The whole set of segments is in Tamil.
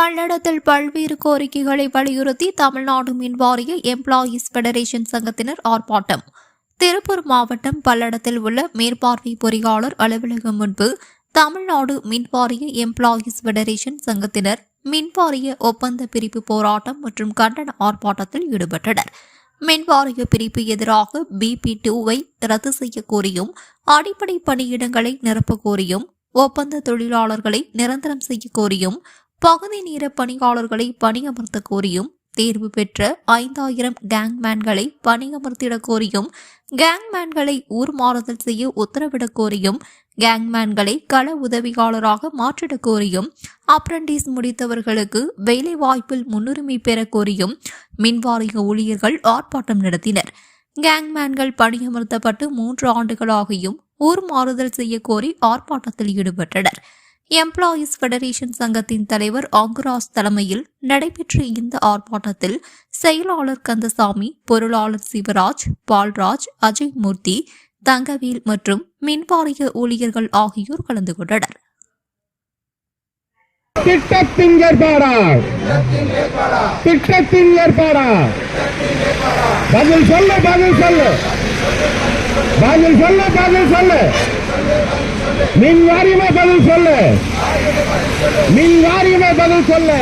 பல்லடத்தில் பல்வேறு கோரிக்கைகளை வலியுறுத்தி தமிழ்நாடு மின்வாரிய எம்ப்ளாயீஸ் ஃபெடரேஷன் சங்கத்தினர் ஆர்ப்பாட்டம். திருப்பூர் மாவட்டம் பல்லடத்தில் உள்ள மேற்பார்வை பொறியாளர் அலுவலகம் முன்பு தமிழ்நாடு மின்வாரிய எம்ப்ளாயீஸ் ஃபெடரேஷன் சங்கத்தினர் மின்வாரிய ஒப்பந்த பிரிப்பு போராட்டம் மற்றும் கண்டன ஆர்ப்பாட்டத்தில் ஈடுபட்டனர். மின்வாரிய பிரிப்பு எதிராக பிபி டூவை ரத்து செய்ய கோரியும் அடிப்படை பணியிடங்களை நிரப்ப கோரியும் ஒப்பந்த தொழிலாளர்களை நிரந்தரம் செய்ய கோரியும் பகுதி நேர பணியாளர்களை பணியமர்த்த கோரியும் தேர்வு பெற்ற ஐந்தாயிரம் கேங்மேன்களை பணியமர்த்திட கோரியும் கேங்மேன்களை ஊர் மாறுதல் செய்ய உத்தரவிடக் கோரியும் கேங்மேன்களை கள உதவியாளராக மாற்றிட கோரியும் அப்ரண்டிஸ் முடித்தவர்களுக்கு வேலை வாய்ப்பில் முன்னுரிமை பெற கோரியும் மின்வாரிய ஊழியர்கள் ஆர்ப்பாட்டம் நடத்தினர். கேங்மேன்கள் பணியமர்த்தப்பட்டு மூன்று ஆண்டுகளாகியும் ஊர் மாறுதல் செய்ய கோரி ஆர்ப்பாட்டத்தில் ஈடுபட்டனர். எம்ப்ளாயீஸ் ஃபெடரேஷன் சங்கத்தின் தலைவர் ஆங்குராஸ் தலைமையில் நடைபெற்ற இந்த ஆர்ப்பாட்டத்தில் செயலாளர் கந்தசாமி பொருளாளர் சிவராஜ் பால்ராஜ் அஜய் மூர்த்தி தங்கவேல் மற்றும் மின்வாரிய ஊழியர்கள் ஆகியோர் கலந்து கொண்டனர். திட்டத்தின் ஏற்பாடா திட்டத்தின் ஏற்பாடா பதில் சொல்லு பதில் சொல்லு. பதில் சொல்லு பதில் சொல்லு. மின் வாரியமே பதில் சொல்லு. மின் வாரியமே பதில் சொல்லு.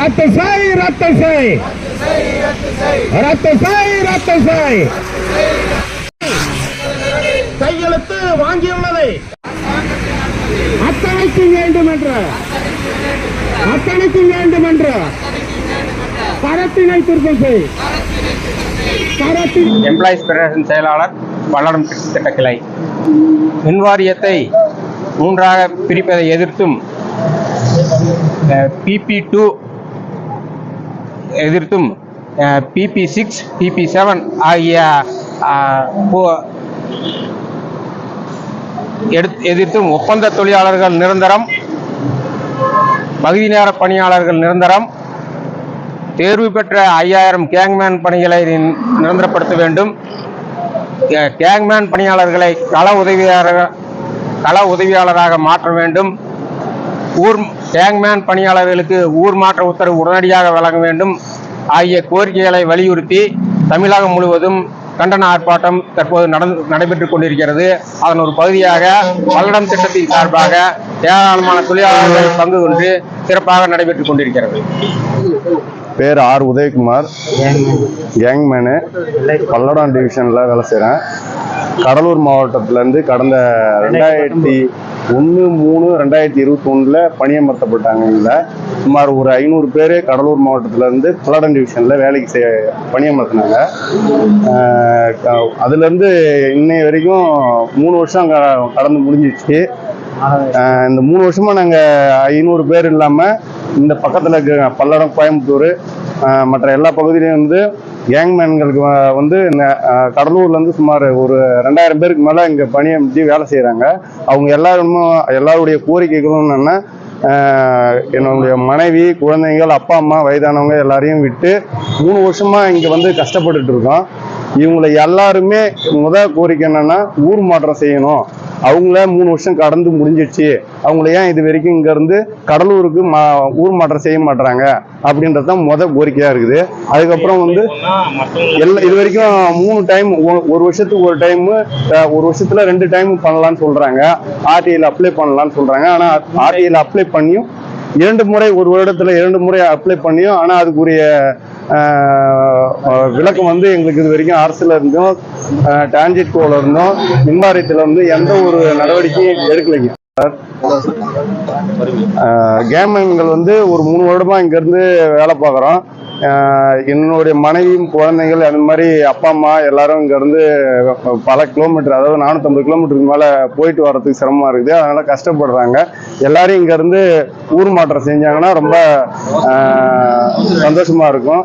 ரத்த சாய் ரத்த சாய். ரத்த சாய் ரத்த சாய். கையெழுத்து வாங்கியுள்ளதை அத்தனைக்கு வேண்டும் என்ற அத்தனைக்கு வேண்டும் என்ற பரத்தினை திருத்தம் செய். எம்ப்ளாயிஸ் எம்ப்ளாயீஸ் செயலாளர் பல்லடம் திட்ட கிளை மின்வாரியத்தை மூன்றாக பிரிப்பதை எதிர்த்தும் பிபி டூ எதிர்த்தும் பிபி சிக்ஸ் பிபி செவன் ஆகிய எதிர்த்தும் ஒப்பந்த தொழிலாளர்கள் நிரந்தரம் பகுதி நேர பணியாளர்கள் நிரந்தரம் தேர்வு பெற்ற ஐயாயிரம் கேங்மேன் பணிகளை நிரந்தரப்படுத்த வேண்டும். கேங்மேன் பணியாளர்களை கள உதவியாளர்கள் கள உதவியாளராக மாற்ற வேண்டும். ஊர் கேங்மேன் பணியாளர்களுக்கு ஊர் மாற்ற உத்தரவு உடனடியாக வழங்க வேண்டும். ஆகிய கோரிக்கைகளை வலியுறுத்தி தமிழகம் முழுவதும் கண்டன ஆர்ப்பாட்டம் தற்போது நடந்து நடைபெற்றுக் கொண்டிருக்கிறது. அதன் ஒரு பகுதியாக பல்லடம் திட்டத்தின் சார்பாக ஏராளமான தொழிலாளர்கள் பங்கு கொண்டு சிறப்பாக நடைபெற்றுக் கொண்டிருக்கிறது. பேர் ஆர் உதயகுமார். கேங்மேனு. பல்லடம் டிவிஷனில் வேலை செய்கிறேன் கடலூர் மாவட்டத்திலேருந்து கடந்த ரெண்டாயிரத்தி ஒன்று மூணு ரெண்டாயிரத்தி இருபத்தொன்னில் பணியமர்த்தப்பட்டாங்க இதில் சுமார் ஒரு ஐநூறு பேர் கடலூர் மாவட்டத்திலேருந்து பல்லடம் டிவிஷனில் வேலைக்கு செய்ய பணியமர்த்தினாங்க அதுலேருந்து இன்னைய வரைக்கும் மூணு வருஷம் கடந்து முடிஞ்சிடுச்சு இந்த மூணு வருஷமாக நாங்கள் ஐநூறு பேர் இல்லாமல் இந்த பக்கத்தில் இருக்கிற பல்லடம் கோயம்புத்தூர் மற்ற எல்லா பகுதியிலையும் வந்து கேங்மேன்களுக்கு வந்து கடலூர்லேருந்து சுமார் ஒரு ரெண்டாயிரம் பேருக்கு மேல இங்க பணியமைச்சு வேலை செய்கிறாங்க அவங்க எல்லாரும் எல்லாருடைய கோரிக்கைகளும் என்னென்னா என்னுடைய மனைவி குழந்தைகள் அப்பா அம்மா வயதானவங்க எல்லாரையும் விட்டு மூணு வருஷமாக இங்கே வந்து கஷ்டப்பட்டுட்டு இருக்கோம். இவங்களை எல்லாருமே முத கோரிக்கை என்னன்னா ஊர் மாற்றம் செய்யணும். அவங்கள மூணு வருஷம் கடந்து முடிஞ்சிடுச்சு. அவங்கள ஏன் இது வரைக்கும் இங்கேருந்து கடலூருக்கு மா ஊர் மாற்றம் செய்ய மாட்டுறாங்க அப்படின்றது தான் முத கோரிக்கையாக இருக்குது. அதுக்கப்புறம் வந்து எல்லா இது வரைக்கும் மூணு டைம் ஒரு வருஷத்துக்கு ஒரு டைமு ஒரு வருஷத்தில் ரெண்டு டைம் பண்ணலான்னு சொல்கிறாங்க ஆர்டிஐயில் அப்ளை பண்ணலான்னு சொல்கிறாங்க ஆனால் ஆர்டிஐயில் அப்ளை பண்ணியும் இரண்டு முறை ஒரு வருடத்துல இரண்டு முறை அப்ளை பண்ணியும் ஆனா அதுக்குரிய விளக்கம் வந்து எங்களுக்கு இது வரைக்கும் அரசுல இருந்தும் டிரான்சிட் கோல இருந்தும் மின்வாரியத்துல இருந்து எந்த ஒரு நடவடிக்கையும் எடுக்கலைங்க கேமன்கள் வந்து ஒரு மூணு வருடமா இங்க இருந்து வேலை பார்க்குறோம். என்னுடைய மனைவியும் குழந்தைகள் அந்த மாதிரி அப்பா அம்மா எல்லாரும் இங்கேருந்து பல கிலோமீட்டர் அதாவது நானூற்றம்பது கிலோமீட்டருக்கு மேலே போயிட்டு வர்றதுக்கு சிரமமா இருக்குது. அதனால் கஷ்டப்படுறாங்க. எல்லாரும் இங்கேருந்து ஊர் மாற்றம் செஞ்சாங்கன்னா ரொம்ப சந்தோஷமாக சந்தோஷமா இருக்கும்.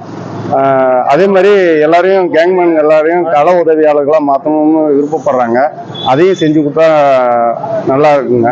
அதே மாதிரி எல்லாரையும் கேங்மேன் எல்லாரையும் கள உதவியாளர்களாக மாற்றணும்னு விருப்பப்படுறாங்க. அதையும் செஞ்சு கொடுத்தா நல்லா இருக்குங்க.